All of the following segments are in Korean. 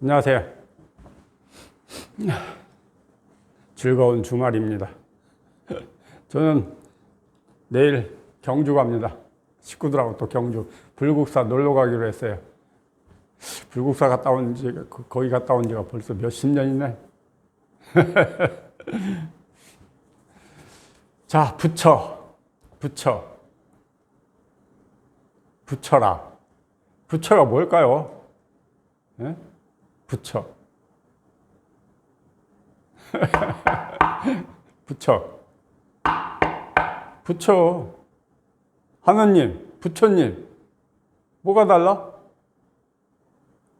안녕하세요. 즐거운 주말입니다. 저는 내일 경주 갑니다. 식구들하고 또 경주 불국사 놀러 가기로 했어요. 불국사 갔다 온 지, 그- 거기 갔다 온 지가 벌써 몇십 년이네. 자, 부처. 부처. 부처라. 부처가 뭘까요? 예? 부처. 부처. 부처. 하느님, 부처님. 뭐가 달라?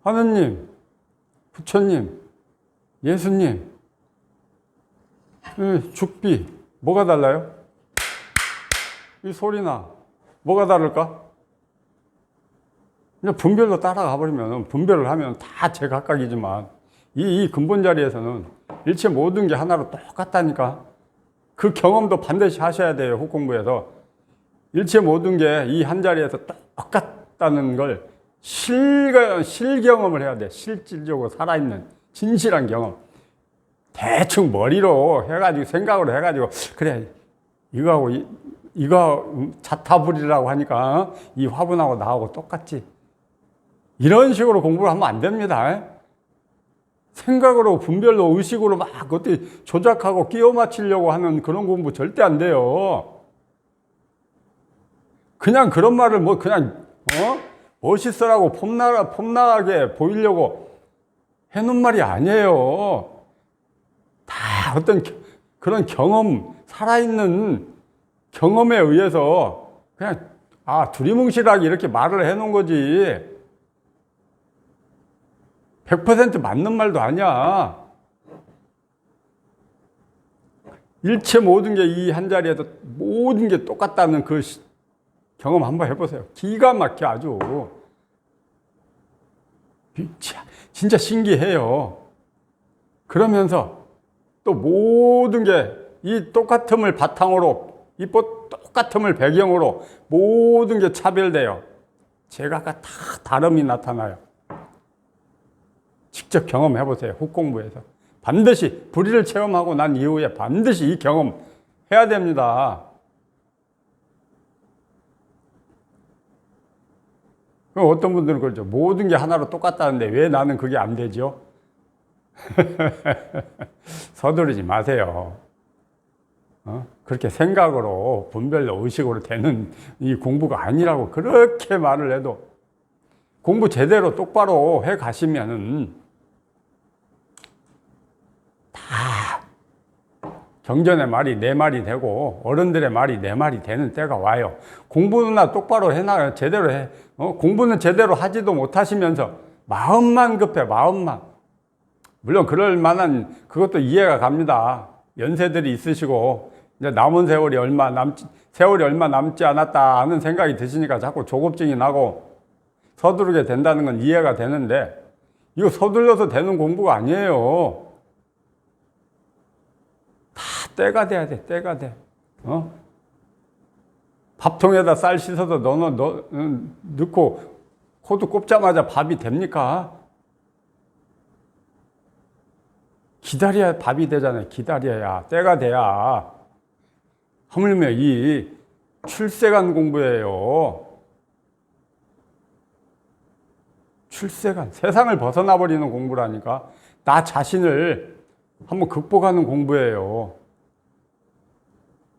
하느님, 부처님, 예수님, 예, 죽비. 뭐가 달라요? 이 소리나. 뭐가 다를까? 그냥 분별로 따라가 버리면 분별을 하면 다 제각각이지만 이, 이 근본 자리에서는 일체 모든 게 하나로 똑같다니까. 그 경험도 반드시 하셔야 돼요 훅 공부에서. 일체 모든 게 이 한 자리에서 똑같다는 걸 실, 실경험을 해야 돼. 실질적으로 살아있는 진실한 경험. 대충 머리로 해가지고 생각으로 해가지고 그래 이거하고 이, 이거 자타불이라고 하니까 어? 이 화분하고 나하고 똑같지 이런 식으로 공부를 하면 안 됩니다. 생각으로 분별로 의식으로 막 어떻게 조작하고 끼워 맞추려고 하는 그런 공부 절대 안 돼요. 그냥 그런 말을 뭐 그냥 어? 멋있어라고 폼나 폼나게 보이려고 해놓은 말이 아니에요. 다 어떤 겨- 그런 경험 살아있는 경험에 의해서 그냥 아 두리뭉실하게 이렇게 말을 해놓은 거지. 100% 맞는 말도 아니야. 일체 모든 게 이 한 자리에서 모든 게 똑같다는 그 시- 경험 한번 해보세요. 기가 막혀 아주. 진짜 신기해요. 그러면서 또 모든 게 이 똑같음을 바탕으로, 이 뽀- 똑같음을 배경으로 모든 게 차별돼요. 제가가 다 다름이 나타나요. 직접 경험해 보세요. 훅 공부에서. 반드시 불의를 체험하고 난 이후에 반드시 이 경험 해야 됩니다. 그럼 어떤 분들은 그러죠. 모든 게 하나로 똑같다는데 왜 나는 그게 안 되죠? 서두르지 마세요. 어? 그렇게 생각으로 분별로 의식으로 되는 이 공부가 아니라고 그렇게 말을 해도 공부 제대로 똑바로 해 가시면은 경전의 말이 내 말이 되고 어른들의 말이 내 말이 되는 때가 와요. 공부나 똑바로 해나 제대로 해. 어? 공부는 제대로 하지도 못하시면서 마음만 급해 마음만. 물론 그럴 만한 그것도 이해가 갑니다. 연세들이 있으시고 이제 남은 세월이 얼마 남지 세월이 얼마 남지 않았다 하는 생각이 드시니까 자꾸 조급증이 나고 서두르게 된다는 건 이해가 되는데 이거 서둘러서 되는 공부가 아니에요. 다 때가 돼야 돼. 때가 돼. 어? 밥통에다 쌀 씻어서 넣어 넣, 음, 넣고 코드 꼽자마자 밥이 됩니까? 기다려야 밥이 되잖아요. 기다려야 때가 돼야 하물며 이 출세관 공부예요. 출세관 세상을 벗어나 버리는 공부라니까 나 자신을 한번 극복하는 공부예요.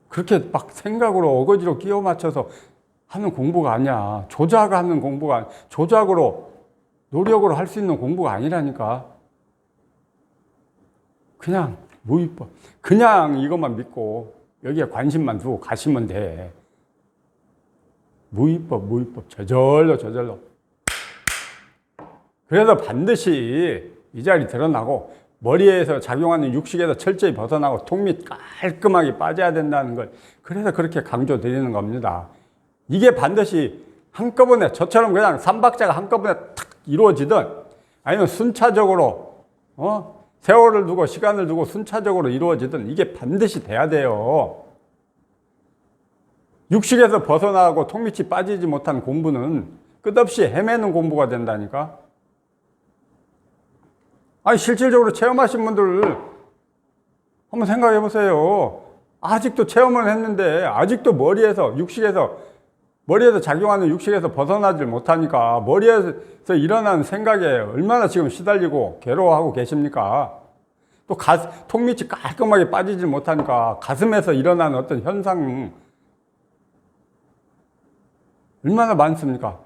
그렇게 막 생각으로 어거지로 끼워 맞춰서 하는 공부가 아니야. 조작하는 공부가 아니- 조작으로 노력으로 할 수 있는 공부가 아니라니까. 그냥 무위법. 그냥 이것만 믿고 여기에 관심만 두고 가시면 돼. 무위법, 무위법. 저절로, 저절로. 그래서 반드시 이 자리 드러나고 머리에서 작용하는 육식에서 철저히 벗어나고 톡밑 깔끔하게 빠져야 된다는 걸 그래서 그렇게 강조 드리는 겁니다. 이게 반드시 한꺼번에 저처럼 그냥 삼박자가 한꺼번에 탁 이루어지든 아니면 순차적으로 어? 세월을 두고 시간을 두고 순차적으로 이루어지든 이게 반드시 돼야 돼요. 육식에서 벗어나고 톡밑이 빠지지 못한 공부는 끝없이 헤매는 공부가 된다니까. 아니, 실질적으로 체험하신 분들 한번 생각해 보세요. 아직도 체험을 했는데, 아직도 머리에서, 육식에서, 머리에서 작용하는 육식에서 벗어나질 못하니까, 머리에서 일어나는 생각에 얼마나 지금 시달리고 괴로워하고 계십니까? 또 가, 통 밑이 깔끔하게 빠지질 못하니까, 가슴에서 일어나는 어떤 현상, 얼마나 많습니까?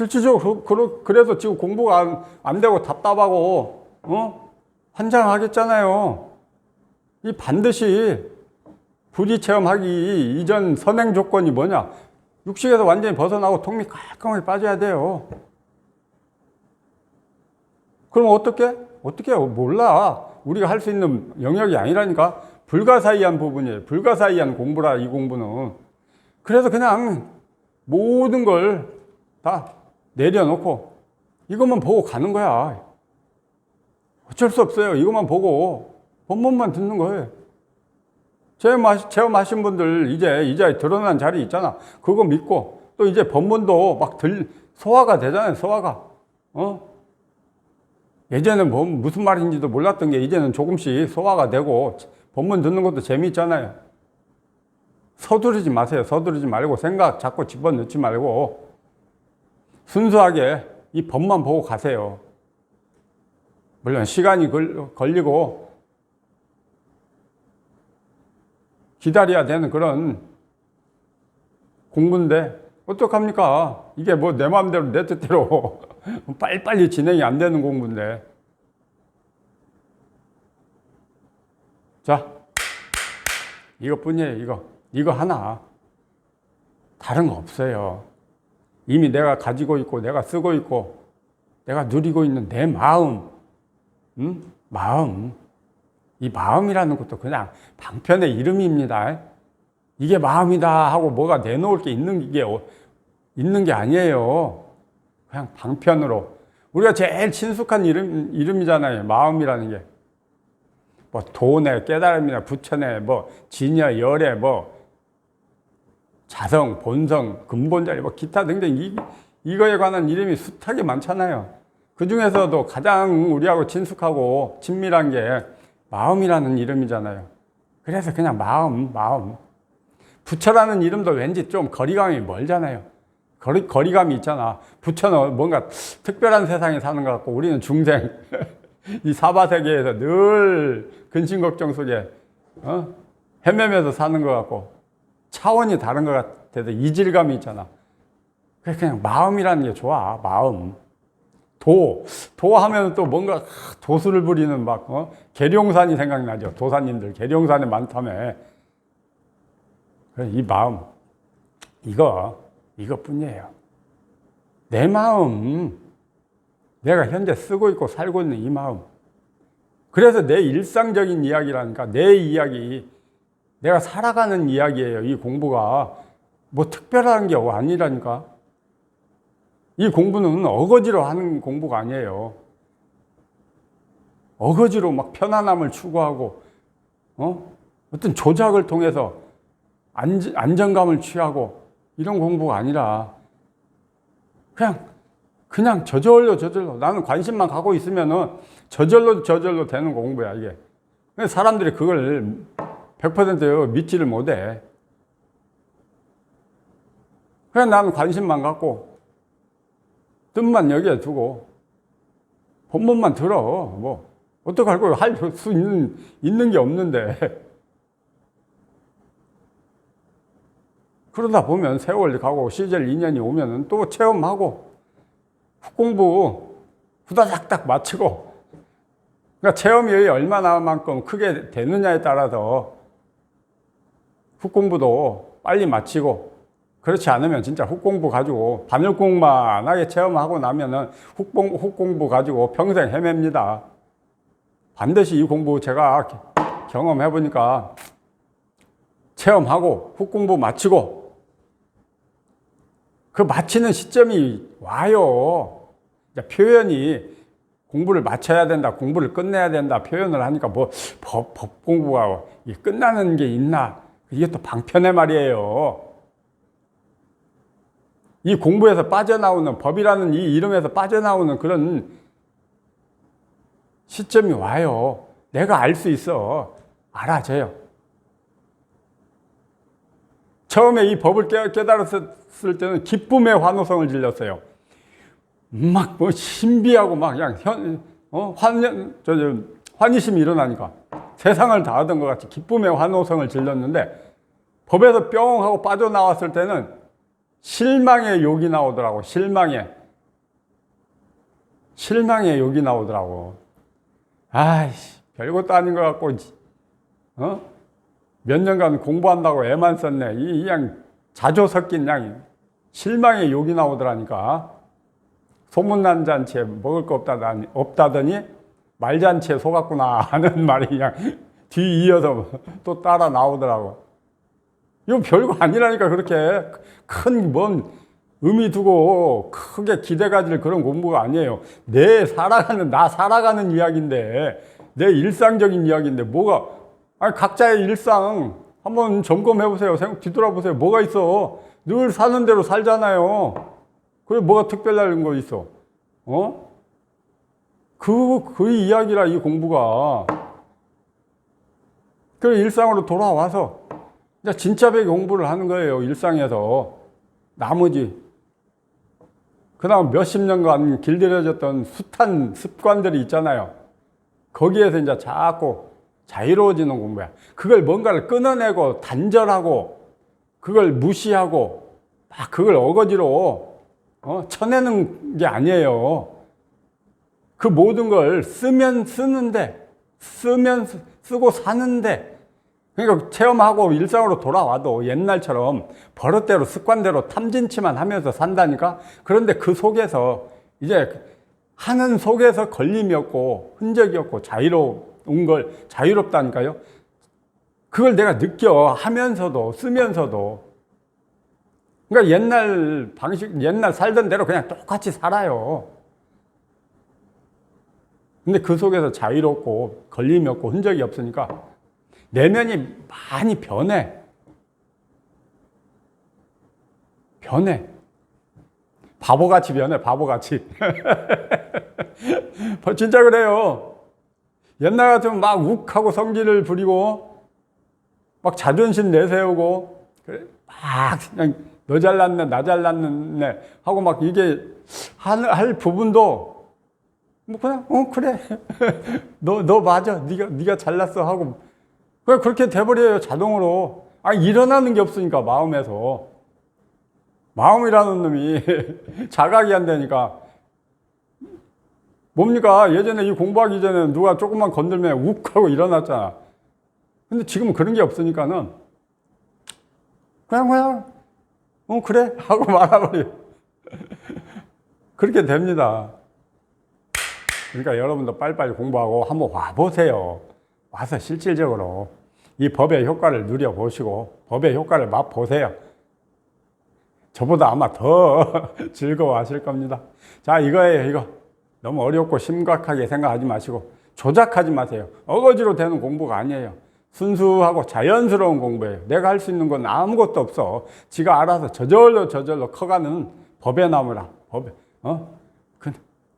실질적으로 그- 그래서 지금 공부가 안, 안 되고 답답하고 어? 환장하겠잖아요. 이 반드시 부지 체험하기 이전 선행 조건이 뭐냐? 육식에서 완전히 벗어나고 통미 깔끔하게 빠져야 돼요. 그럼 어떻게? 어떻게? 몰라. 우리가 할 수 있는 영역이 아니라니까. 불가사의한 부분이에요. 불가사의한 공부라, 이 공부는. 그래서 그냥 모든 걸다 내려놓고 이것만 보고 가는 거야. 어쩔 수 없어요. 이것만 보고 본문만 듣는 거예요. 체험하시, 체험하신 분들 이제 이 자리에 드러난 자리 있잖아. 그거 믿고 또 이제 본문도 막 들, 소화가 되잖아요. 소화가. 어? 예전엔 뭐 무슨 말인지도 몰랐던 게 이제는 조금씩 소화가 되고 본문 듣는 것도 재미있잖아요. 서두르지 마세요. 서두르지 말고 생각 자꾸 집어넣지 말고 순수하게 이 법만 보고 가세요. 물론 시간이 걸, 걸리고 기다려야 되는 그런 공부인데 어떡합니까? 이게 뭐 내 마음대로 내 뜻대로 빨리빨리 진행이 안 되는 공부인데 자 이것뿐이에요 이거 이거 하나 다른 거 없어요 이미 내가 가지고 있고 내가 쓰고 있고 내가 누리고 있는 내 마음 음? 마음. 이 마음이라는 것도 그냥 방편의 이름입니다. 이게 마음이다 하고 뭐가 내놓을 게 있는 게 어- 있는 게 아니에요. 그냥 방편으로. 우리가 제일 친숙한 이름 이름이잖아요. 마음이라는 게. 뭐 돈의 깨달음이나 부처의 뭐 진여 열의 뭐 자성, 본성, 근본자리, 뭐 기타 등등 이, 이거에 관한 이름이 숱하게 많잖아요. 그 중에서도 가장 우리하고 친숙하고 친밀한 게 마음이라는 이름이잖아요. 그래서 그냥 마음, 마음. 부처라는 이름도 왠지 좀 거리감이 멀잖아요. 거리, 거리감이 있잖아. 부처는 뭔가 특별한 세상에 사는 것 같고 우리는 중생. 이 사바세계에서 늘 근심 걱정 속에 어? 헤매면서 사는 것 같고 차원이 다른 것 같아서 이질감이 있잖아. 그냥 마음이라는 게 좋아. 마음. 도. 도 하면 또 뭔가 도수를 부리는 막, 어? 계룡산이 생각나죠. 도사님들. 계룡산에 많다며. 이 마음. 이거, 이것뿐이에요. 내 마음. 내가 현재 쓰고 있고 살고 있는 이 마음. 그래서 내 일상적인 이야기라니까. 내 이야기. 내가 살아가는 이야기예요. 이 공부가 뭐 특별한 게 아니라니까. 이 공부는 어거지로 하는 공부가 아니에요. 어거지로 막 편안함을 추구하고, 어? 어떤 조작을 통해서 안, 안정감을 취하고 이런 공부가 아니라 그냥, 그냥 저절로 저절로 나는 관심만 갖고 있으면은 저절로 저절로 되는 공부야, 이게. 사람들이 그걸 100% 믿지를 못해. 그냥 나는 관심만 갖고, 뜻만 여기에 두고, 본문만 들어. 뭐, 어떡할 거야. 할 수 있는, 있는 게 없는데. 그러다 보면 세월이 가고 시절 2년이 오면은 또 체험하고, 공부 후다닥닥 마치고, 그러니까 체험이 얼마나만큼 크게 되느냐에 따라서 훅공부도 빨리 마치고 그렇지 않으면 진짜 훅공부 가지고 바늘공만 하게 체험하고 나면은 훅공, 훅공부 가지고 평생 헤맵니다. 반드시 이 공부 제가 경험해 보니까 체험하고 훅공부 마치고 그 마치는 시점이 와요. 표현이 공부를 마쳐야 된다, 공부를 끝내야 된다 표현을 하니까 뭐 법, 법 공부가 끝나는 게 있나? 이게 또 방편의 말이에요. 이 공부에서 빠져나오는 법이라는 이 이름에서 빠져나오는 그런 시점이 와요. 내가 알 수 있어. 알아져요. 처음에 이 법을 깨- 깨달았을 때는 기쁨의 환호성을 질렀어요. 막 뭐 신비하고 막 그냥 현, 어, 환, 저, 저, 환희심이 일어나니까 세상을 다 하던 것 같이 기쁨의 환호성을 질렀는데 법에서 뿅 하고 빠져나왔을 때는 실망의 욕이 나오더라고, 실망의. 실망의 욕이 나오더라고. 아이씨, 별것도 아닌 것 같고, 어? 몇 년간 공부한다고 애만 썼네. 이, 그냥 자조 섞인 그냥 실망의 욕이 나오더라니까. 소문난 잔치에 먹을 거 없다더니, 없다더니 말잔치에 속았구나 하는 말이 그냥 뒤 이어서 또 따라 나오더라고. 이거 별거 아니라니까 그렇게 큰 뭔 의미 두고 크게 기대 가 질 그런 공부가 아니에요. 내 살아가는 나 살아가는 이야기인데 내 일상적인 이야기인데 뭐가 아니 각자의 일상 한번 점검해 보세요. 생각 뒤돌아 보세요. 뭐가 있어? 늘 사는 대로 살잖아요. 그게 뭐가 특별한 거 있어? 어? 그, 그 이야기라, 이 공부가. 그 일상으로 돌아와서, 진짜 배 공부를 하는 거예요, 일상에서. 나머지. 그 다음 몇십 년간 길들여졌던 숱한 습관들이 있잖아요. 거기에서 이제 자꾸 자유로워지는 공부야. 그걸 뭔가를 끊어내고 단절하고 그걸 무시하고 막 그걸 어거지로 어, 쳐내는 게 아니에요. 그 모든 걸 쓰면 쓰는데, 쓰면 쓰- 쓰고 사는데, 그러니까 체험하고 일상으로 돌아와도 옛날처럼 버릇대로 습관대로 탐진치만 하면서 산다니까? 그런데 그 속에서 이제 하는 속에서 걸림이 없고 흔적이 없고 자유로운 걸 자유롭다니까요? 그걸 내가 느껴 하면서도 쓰면서도 그러니까 옛날 방식, 옛날 살던 대로 그냥 똑같이 살아요. 근데 그 속에서 자유롭고 걸림이 없고 흔적이 없으니까 내면이 많이 변해. 변해. 바보같이 변해, 바보같이. 진짜 그래요. 옛날 같으면 막 욱하고 성질을 부리고 막 자존심 내세우고 막 그냥 너 잘났네 나 잘났네 하고 막 이게 할, 할 부분도 뭐 그냥 어 그래. 너너 맞아. 네가 네가 잘났어 하고. 그냥 그렇게 돼버려요 자동으로. 아 일어나는 게 없으니까 마음에서. 마음이라는 놈이 자각이 안 되니까. 뭡니까? 예전에 이 공부하기 전에 누가 조금만 건들면 욱 하고 일어났잖아. 근데 지금은 그런 게 없으니까는 그냥 그냥 어 그래. 하고 말아버려 그렇게 됩니다 그러니까 여러분도 빨리빨리 공부하고 한번 와보세요 와서 실질적으로 이 법의 효과를 누려보시고 법의 효과를 맛보세요 저보다 아마 더 즐거워하실 겁니다 자 이거예요 이거 너무 어렵고 심각하게 생각하지 마시고 조작하지 마세요 어거지로 되는 공부가 아니에요 순수하고 자연스러운 공부예요. 내가 할 수 있는 건 아무것도 없어. 지가 알아서 저절로 저절로 커가는 법의 나무라. 법에 어?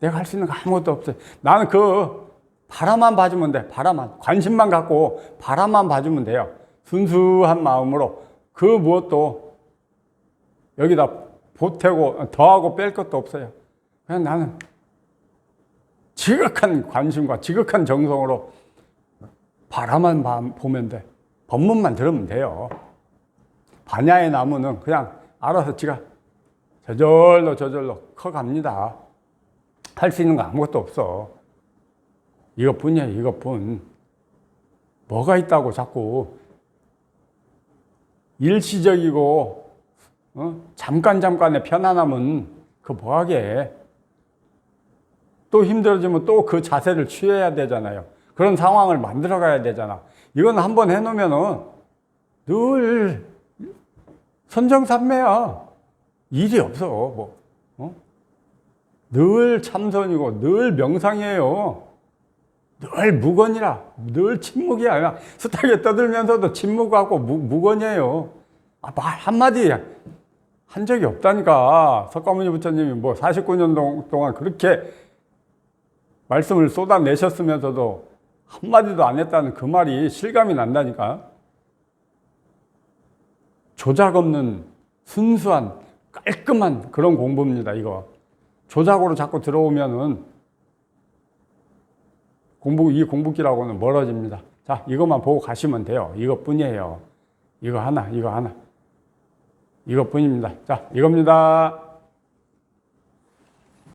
그 내가 할 수 있는 거 아무것도 없어요. 나는 그 바라만 봐주면 돼. 바라만 관심만 갖고 바라만 봐주면 돼요. 순수한 마음으로 그 무엇도 여기다 보태고 더하고 뺄 것도 없어요. 그냥 나는 지극한 관심과 지극한 정성으로 바라만 봐- 보면 돼. 법문만 들으면 돼요. 반야의 나무는 그냥 알아서 지가 저절로 저절로 커갑니다. 할수 있는 거 아무것도 없어. 이것뿐이야, 이것뿐. 뭐가 있다고 자꾸 일시적이고 어? 잠깐 잠깐의 편안함은 그 뭐하게 또 힘들어지면 또 그 자세를 취해야 되잖아요. 그런 상황을 만들어 가야 되잖아. 이건 한번 해놓으면은 늘 선정산매야. 일이 없어. 뭐, 어? 늘 참선이고 늘 명상이에요. 늘 무건이라. 늘 침묵이야. 그냥 숱하게 떠들면서도 침묵하고 무, 무건이에요. 아, 말 한마디 한 적이 없다니까. 석가모니 부처님이 뭐 49년 동- 동안 그렇게 말씀을 쏟아내셨으면서도 한마디도 안 했다는 그 말이 실감이 난다니까. 조작 없는 순수한 깔끔한 그런 공부입니다, 이거. 조작으로 자꾸 들어오면은 공부, 이 공부기라고는 멀어집니다. 자, 이것만 보고 가시면 돼요. 이것뿐이에요. 이거 하나, 이거 하나. 이것뿐입니다. 자, 이겁니다.